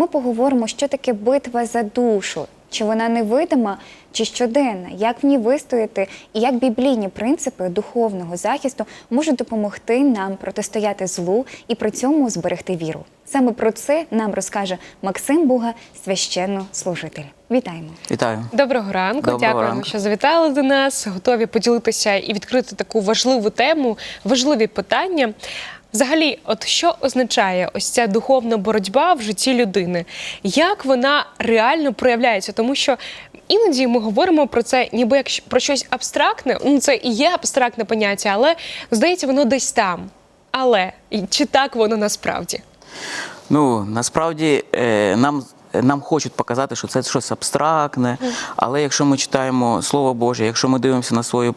ми поговоримо, що таке битва за душу. Чи вона невидима, чи щоденна, як в ній вистояти, і як біблійні принципи духовного захисту можуть допомогти нам протистояти злу і при цьому зберегти віру. Саме про це нам розкаже Максим Буга, священнослужитель. Вітаємо! Вітаю. Доброго ранку, Доброго дякуємо, ранку. що завітали до нас. Готові поділитися і відкрити таку важливу тему, важливі питання. Взагалі, от що означає ось ця духовна боротьба в житті людини? Як вона реально проявляється? Тому що іноді ми говоримо про це, ніби як про щось абстрактне. Ну це і є абстрактне поняття, але здається, воно десь там. Але чи так воно насправді? Ну насправді е, нам. Нам хочуть показати, що це щось абстрактне, але якщо ми читаємо Слово Боже, якщо ми дивимося на своє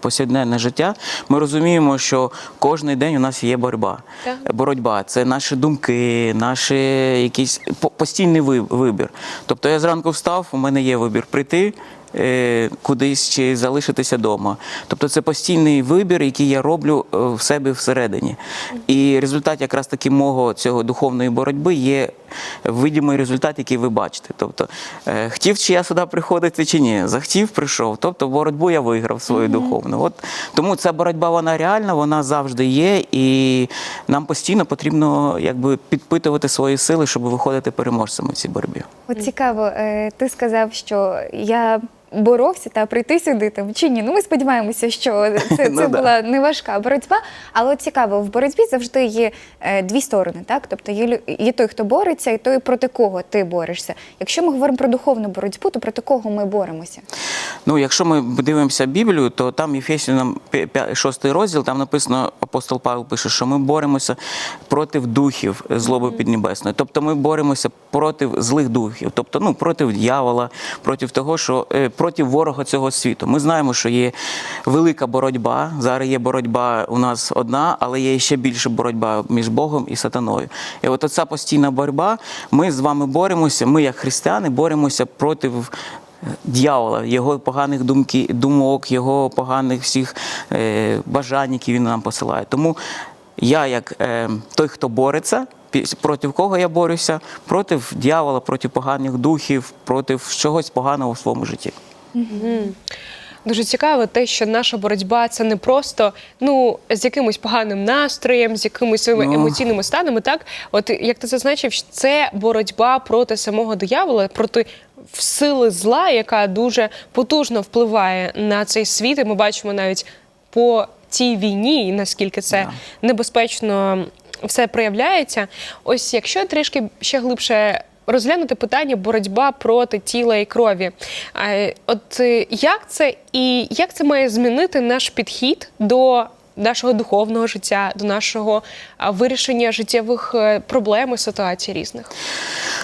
повсякденне, життя, ми розуміємо, що кожен день у нас є боротьба. Боротьба це наші думки, наші якісь по- постійний ви- вибір. Тобто я зранку встав, у мене є вибір прийти. Е, Кудись чи залишитися вдома. Тобто це постійний вибір, який я роблю е, в себе всередині. І результат якраз таки мого цього духовної боротьби є видимий результат, який ви бачите. Тобто, е, хотів чи я сюди приходити чи ні, захотів, прийшов. Тобто боротьбу я виграв свою духовну. От тому ця боротьба вона реальна, вона завжди є, і нам постійно потрібно якби підпитувати свої сили, щоб виходити переможцями в цій боротьбі. От цікаво, ти сказав, що я боровся та прийти сюди там чи ні. Ну ми сподіваємося, що це, це Ну, була не важка боротьба. Але цікаво, в боротьбі завжди є е, дві сторони, так? Тобто є, є той, хто бореться, і той, проти кого ти борешся. Якщо ми говоримо про духовну боротьбу, то проти кого ми боремося? Ну, якщо ми дивимося Біблію, то там Єфесянам 6 розділ, там написано, апостол Павло пише, що ми боремося проти духів злоби піднебесної. Тобто ми боремося проти злих духів, тобто ну, проти дьявола, проти того, що е, проти ворога цього світу. Ми знаємо, що є велика боротьба. Зараз є боротьба у нас одна, але є ще більша боротьба між Богом і сатаною. І от ця постійна боротьба, ми з вами боремося, ми як християни боремося проти дьявола, його поганих думки, думок, його поганих всіх е, бажань, які він нам посилає. Тому я, як е, той, хто бореться, проти кого я борюся? Проти дьявола, проти поганих духів, проти чогось поганого в своєму житті. Дуже цікаво те, що наша боротьба це не просто ну з якимось поганим настроєм, з якимись своїми Ну. емоційними станами. Так, от як ти зазначив, це боротьба проти самого диявола, проти сили зла, яка дуже потужно впливає на цей світ. І ми бачимо навіть по цій війні, наскільки це небезпечно все проявляється. Ось якщо трішки ще глибше розглянути питання боротьба проти тіла і крові. От е, як це і як це має змінити наш підхід до нашого духовного життя, до нашого вирішення життєвих е, проблем і ситуацій різних?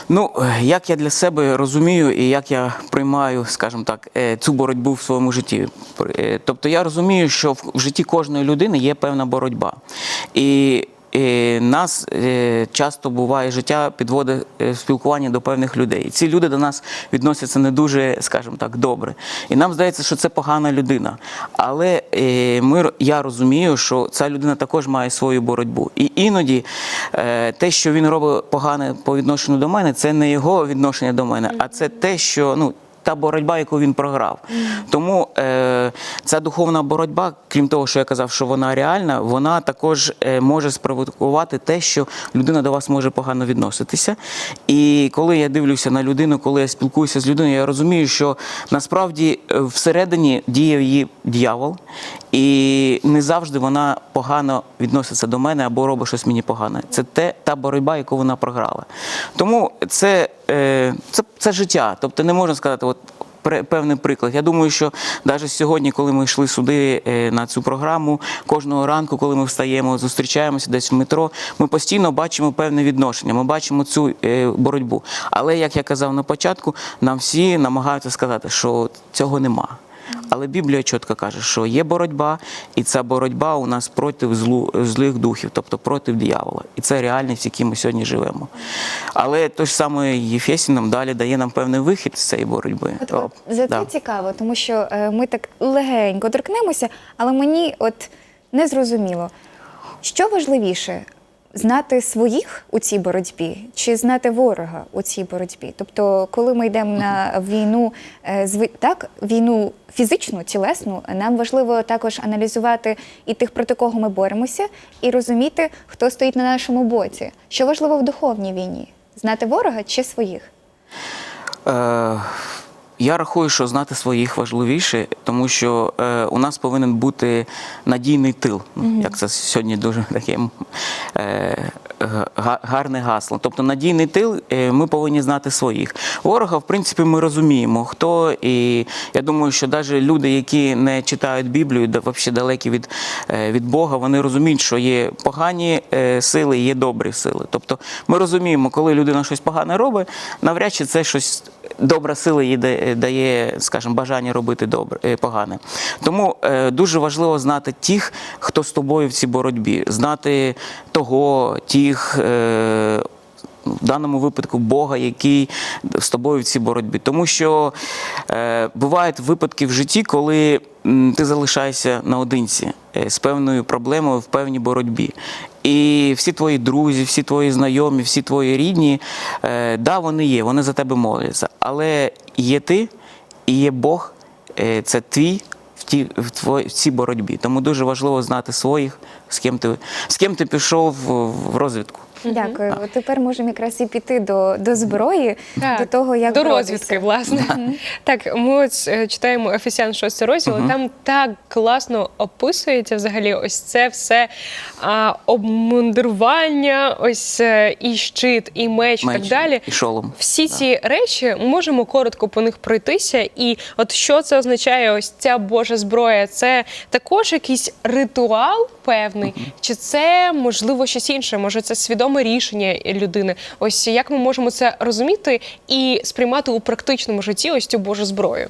Ну, як я для себе розумію і як я приймаю, скажімо так, е, цю боротьбу в своєму житті. Тобто я розумію, що в житті кожної людини є певна боротьба. І е, нас е, часто буває життя підводить е, в спілкування до певних людей. Ці люди до нас відносяться не дуже, скажімо так, добре. І нам здається, що це погана людина. Але е, ми, я розумію, що ця людина також має свою боротьбу. І іноді е, те, що він робить погане по відношенню до мене, це не його відношення до мене, а це те, що ну. Та боротьба, яку він програв. Тому е, ця духовна боротьба, крім того, що я казав, що вона реальна, вона також е, може спровокувати те, що людина до вас може погано відноситися. І коли я дивлюся на людину, коли я спілкуюся з людиною, я розумію, що насправді е, всередині діє її дьявол, і не завжди вона погано відноситься до мене або робить щось мені погане. Це те, та боротьба, яку вона програла. Тому це, е, це, це життя. Тобто не можна сказати, от. Певний приклад. Я думаю, що навіть сьогодні, коли ми йшли сюди е, на цю програму, кожного ранку, коли ми встаємо, зустрічаємося десь в метро, ми постійно бачимо певне відношення, ми бачимо цю е, боротьбу. Але як я казав на початку, нам всі намагаються сказати, що цього нема. Але Біблія чітко каже, що є боротьба, і ця боротьба у нас проти злу, злих духів, тобто проти диявола. І це реальність, в якій ми сьогодні живемо. Але той ж самий Єфесій нам далі дає нам певний вихід з цієї боротьби. От, от за це да. цікаво, тому що е, ми так легенько торкнемося, але мені от не зрозуміло, що важливіше знати своїх у цій боротьбі чи знати ворога у цій боротьбі? Тобто, коли ми йдемо на війну, е, так, війну фізичну, тілесну, нам важливо також аналізувати і тих, проти кого ми боремося, і розуміти, хто стоїть на нашому боці. Що важливо в духовній війні? Знати ворога чи своїх? Я рахую, що знати своїх важливіше, тому що е, у нас повинен бути надійний тил. Ну, Як це сьогодні дуже таке е, гарне гасло. Тобто надійний тил, е, ми повинні знати своїх. Ворога, в принципі, ми розуміємо, хто. І я думаю, що навіть люди, які не читають Біблію, да, взагалі далекі від, е, від Бога, вони розуміють, що є погані е, сили, є добрі сили. Тобто ми розуміємо, коли людина щось погане робить, навряд чи це щось добра сила їй дає, скажімо, бажання робити добре е, погане. Тому е, дуже важливо знати тих, хто з тобою в цій боротьбі, знати того, тих. Е, в даному випадку Бога, який з тобою в цій боротьбі. Тому що е, бувають випадки в житті, коли ти залишаєшся наодинці з певною проблемою в певній боротьбі. І всі твої друзі, всі твої знайомі, всі твої рідні, е, да, вони є, вони за тебе моляться. Але є ти і є Бог, е, це твій в, ті, в, твої, в цій боротьбі. Тому дуже важливо знати своїх, з ким ти, з ким ти пішов в, розвідку. Дякую. От Тепер можемо якраз і піти до, до зброї, до того, як до боротися. розвідки, власне. Так, ми от е, читаємо Ефесян 6 розділ, і там так класно описується взагалі ось це все а, обмундирування, ось е, і щит, і меч, і так Меч далі. і шолом. Всі ці речі ми можемо коротко по них пройтися. І от що це означає, ось ця Божа зброя? Це також якийсь ритуал певний, чи це можливо щось інше? Може, це свідоме рішення людини? Ось як ми можемо це розуміти і сприймати у практичному житті ось цю Божу зброю?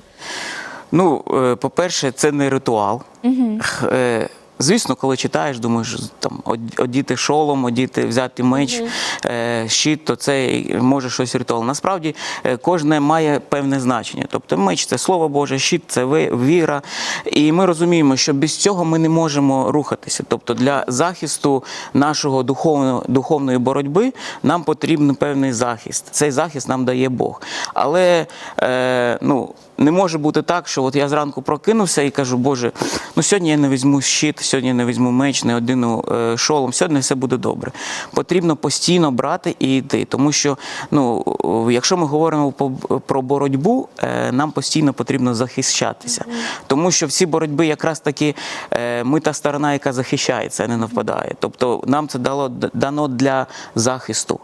Ну, е, по-перше, це не ритуал. Е, Звісно, коли читаєш, думаєш, там одіти шолом, одіти, взяти меч, е, щит, то це може щось ритуал. Насправді е, кожне має певне значення. Тобто меч це слово Боже, щит це ви- віра. І ми розуміємо, що без цього ми не можемо рухатися. Тобто для захисту нашого духовного, духовної боротьби нам потрібен певний захист. Цей захист нам дає Бог. Але е, ну, не може бути так, що от я зранку прокинувся і кажу, Боже, ну сьогодні я не візьму щит, сьогодні я не візьму меч, не одину е, шолом, сьогодні все буде добре. Потрібно постійно брати і йти. Тому що, ну, якщо ми говоримо про боротьбу, е, нам постійно потрібно захищатися. Тому що всі боротьби якраз таки е, ми та сторона, яка захищається, а не навпадає. Тобто нам це дало дано для захисту.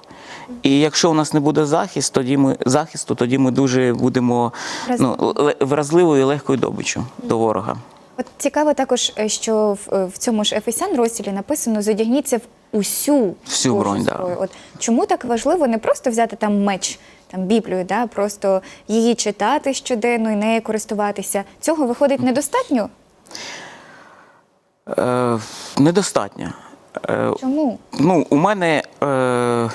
І якщо у нас не буде захист, тоді ми захисту, тоді ми дуже будемо ну, вразливою і легкою добичю до ворога. От цікаво також, е, що в, е, в цьому ж Ефесян розділі написано «Зодягніться в усю, Всю бронь, да. зброю». От чому так важливо не просто взяти там меч, там Біблію, да, просто її читати щоденно і нею користуватися. Цього виходить недостатньо? Е, недостатньо. Е, Чому? ну, у мене е,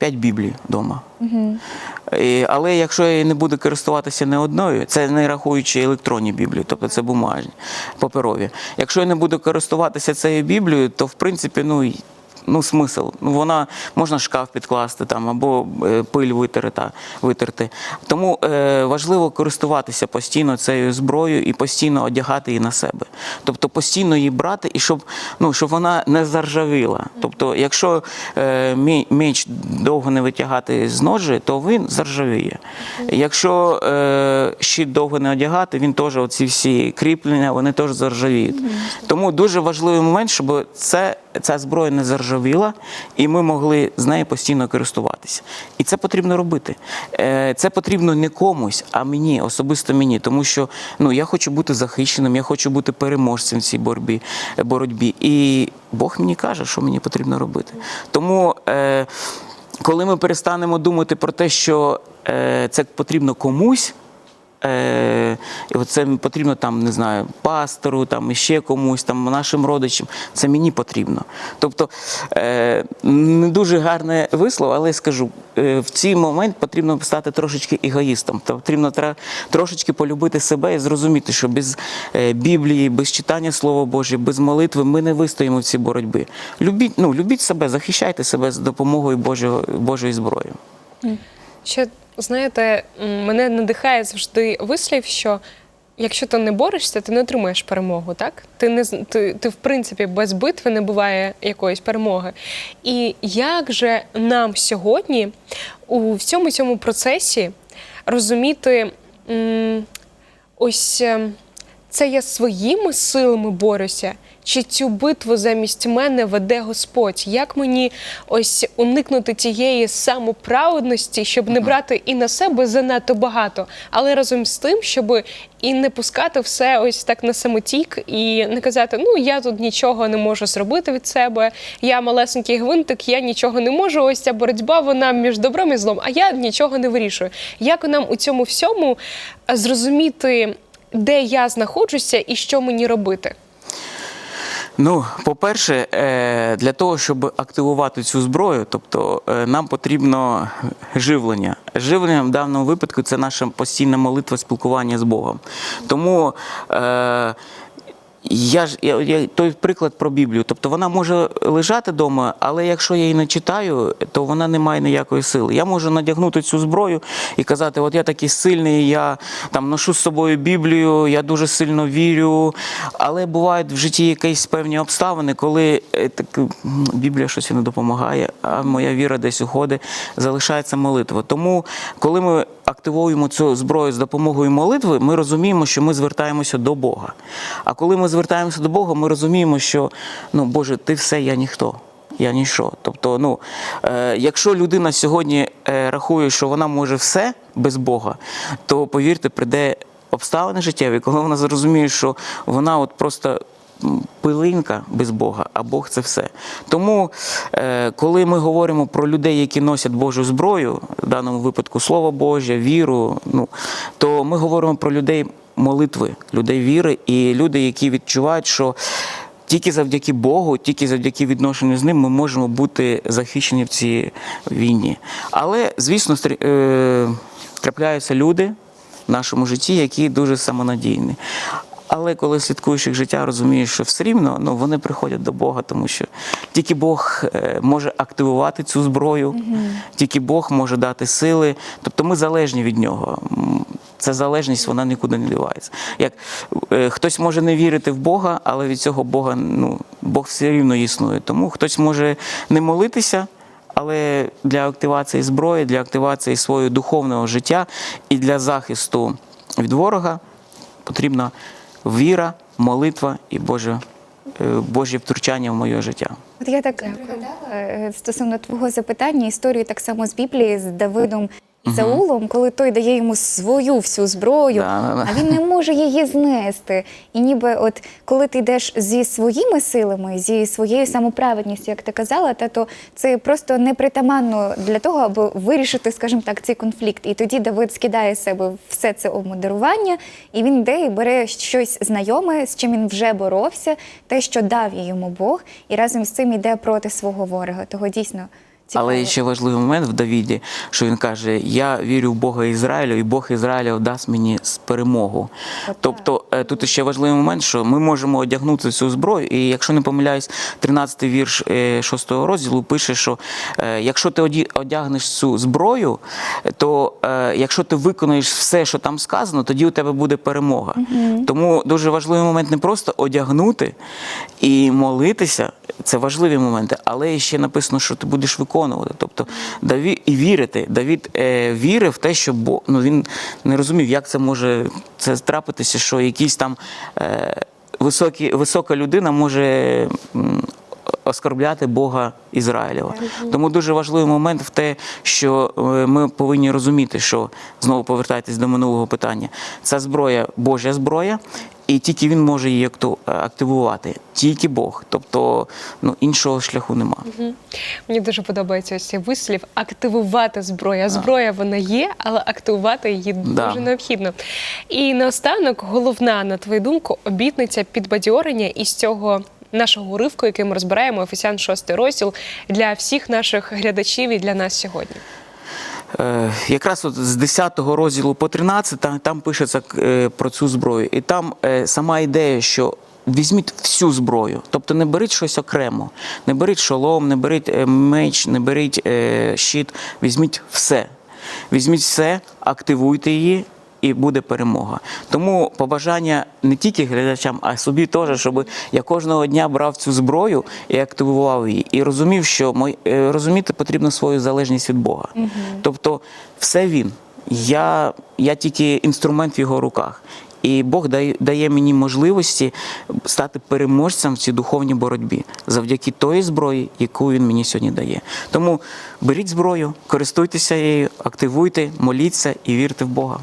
п'ять біблій вдома. І, але якщо я не буду користуватися не одною, це не рахуючи електронні біблії, тобто це бумажні, паперові. Якщо я не буду користуватися цією біблією, то в принципі, ну. Ну, смисл. Ну, вона можна шкаф підкласти там або е, пиль витерти, витерти. Тому е, важливо користуватися постійно цією зброєю і постійно одягати її на себе. Тобто постійно її брати, і щоб, ну, щоб вона не заржавіла. Тобто, якщо е, меч довго не витягати з ножі, то він заржавіє. Якщо е, щит довго не одягати, він теж оці всі кріплення, вони теж заржавіють. Тому дуже важливий момент, щоб це, ця зброя не заржавіла, і ми могли з нею постійно користуватися. І це потрібно робити. Е, Це потрібно не комусь, а мені, особисто мені. Тому що ну, я хочу бути захищеним, я хочу бути переможцем в цій боротьбі. боротьбі. І Бог мені каже, що мені потрібно робити. Тому. Е, коли ми перестанемо думати про те, що е, це потрібно комусь, Е, це потрібно там, не знаю, пастору, там іще комусь, там нашим родичам. Це мені потрібно. Тобто е, не дуже гарне вислов, але я скажу, е, в цей момент потрібно стати трошечки егоїстом. Тобто потрібно тра- трошечки полюбити себе і зрозуміти, що без е, Біблії, без читання Слова Боже, без молитви ми не вистоїмо в цій боротьбі. Любіть, ну, любіть себе, захищайте себе з допомогою Божого, Божої зброї. Ще знаєте, мене надихає завжди вислів, що якщо ти не борешся, ти не отримуєш перемогу, так? Ти не ти, ти в принципі без битви не буває якоїсь перемоги. І як же нам сьогодні у всьому цьому процесі розуміти ось е, це я своїми силами борюся, чи цю битву замість мене веде Господь? Як мені ось уникнути тієї самоправедності, щоб не брати і на себе занадто багато, але разом з тим, щоб і не пускати все ось так на самотік, і не казати, ну я тут нічого не можу зробити від себе, я малесенький гвинтик, я нічого не можу. Ось ця боротьба вона між добром і злом, а я нічого не вирішую. Як нам у цьому всьому зрозуміти, де я знаходжуся і що мені робити? Ну, по-перше, е, для того, щоб активувати цю зброю, тобто е, нам потрібно живлення. Живлення в даному випадку це наша постійна молитва спілкування з Богом. Тому е, я ж я, я, той приклад про Біблію. Тобто вона може лежати вдома, але якщо я її не читаю, то вона не має ніякої сили. Я можу надягнути цю зброю і казати: от я такий сильний, я там ношу з собою Біблію, я дуже сильно вірю. Але бувають в житті якісь певні обставини, коли е, так, Біблія щось не допомагає, а моя віра десь уходить, залишається молитва. Тому, коли ми активуємо цю зброю з допомогою молитви, ми розуміємо, що ми звертаємося до Бога. А коли ми звертаємося до Бога, ми розуміємо, що ну Боже, ти все, я ніхто. Я ніщо. Тобто, ну, е, якщо людина сьогодні е, рахує, що вона може все без Бога, то повірте, прийде обставини життєві, коли вона зрозуміє, що вона от просто пилинка без Бога, а Бог це все. Тому, е, коли ми говоримо про людей, які носять Божу зброю, в даному випадку Слово Боже, віру, ну, то ми говоримо про людей молитви, людей віри і люди, які відчувають, що тільки завдяки Богу, тільки завдяки відношенню з ним ми можемо бути захищені в цій війні. Але, звісно, е, трапляються люди в нашому житті, які дуже самонадійні. Але коли слідкуєш їх життя, розумієш, що все рівно ну, вони приходять до Бога, тому що тільки Бог е, може активувати цю зброю, тільки Бог може дати сили. Тобто ми залежні від нього. Ця залежність вона нікуди не дівається. Як е, хтось може не вірити в Бога, але від цього Бога ну Бог все рівно існує. Тому хтось може не молитися, але для активації зброї, для активації свого духовного життя і для захисту від ворога потрібна віра, молитва і Боже, Божє втручання в моє життя. От я так пригадала е, стосовно твого запитання історію так само з Біблії з Давидом Саулом, коли той дає йому свою всю зброю, а він не може її знести. І ніби, от коли ти йдеш зі своїми силами, зі своєю самоправедністю, як ти казала, та то це просто непритаманно для того, аби вирішити, скажімо так, цей конфлікт. І тоді Давид скидає з себе все це обмудрування, і він йде і бере щось знайоме, з чим він вже боровся, те, що дав йому Бог, і разом з цим йде проти свого ворога. Того дійсно цікаво. Але ще важливий момент в Давіді, що він каже: Я вірю в Бога Ізраїлю, і Бог Ізраїля дасть мені перемогу. Отак. Тобто е, тут ще важливий момент, що ми можемо одягнути цю зброю, і якщо не помиляюсь, 13-й вірш 6 розділу пише, що е, якщо ти одягнеш цю зброю, то е, якщо ти виконуєш все, що там сказано, тоді у тебе буде перемога. Тому дуже важливий момент не просто одягнути і молитися. Це важливі моменти, але ще написано, що ти будеш виконувати. Тобто Давід і вірити. Давід е, вірив в те, що Бог, ну він не розумів, як це може це трапитися, що якийсь там е, високі, висока людина може. Оскорбляти Бога Ізраїлєва. Тому дуже важливий момент в те, що е, ми повинні розуміти, що знову повертайтесь до минулого питання. Ця зброя Божа зброя, і тільки він може її активувати. Тільки Бог. Тобто ну, іншого шляху нема. Мені дуже подобається ось цей вислів активувати зброю. А зброя вона є, але активувати її Да. дуже необхідно. І наостанок, головна, на твою думку, обітниця підбадьорення із цього. Нашого уривку, який ми розбираємо, Ефесян 6 розділ для всіх наших глядачів і для нас сьогодні. Е, якраз от з 10 розділу по 13 там, пишеться е, про цю зброю. І там е, сама ідея, що візьміть всю зброю. Тобто не беріть щось окремо, не беріть шолом, не беріть меч, не беріть щит, візьміть все. Візьміть все, активуйте її. І буде перемога. Тому побажання не тільки глядачам, а собі теж, щоб я кожного дня брав цю зброю і активував її, і розумів, що мой, е, розуміти потрібно свою залежність від Бога. Тобто, все він. Я, я тільки інструмент в його руках. І Бог дає, дає мені можливості стати переможцем в цій духовній боротьбі завдяки тої зброї, яку він мені сьогодні дає. Тому беріть зброю, користуйтеся нею, активуйте, моліться і вірте в Бога.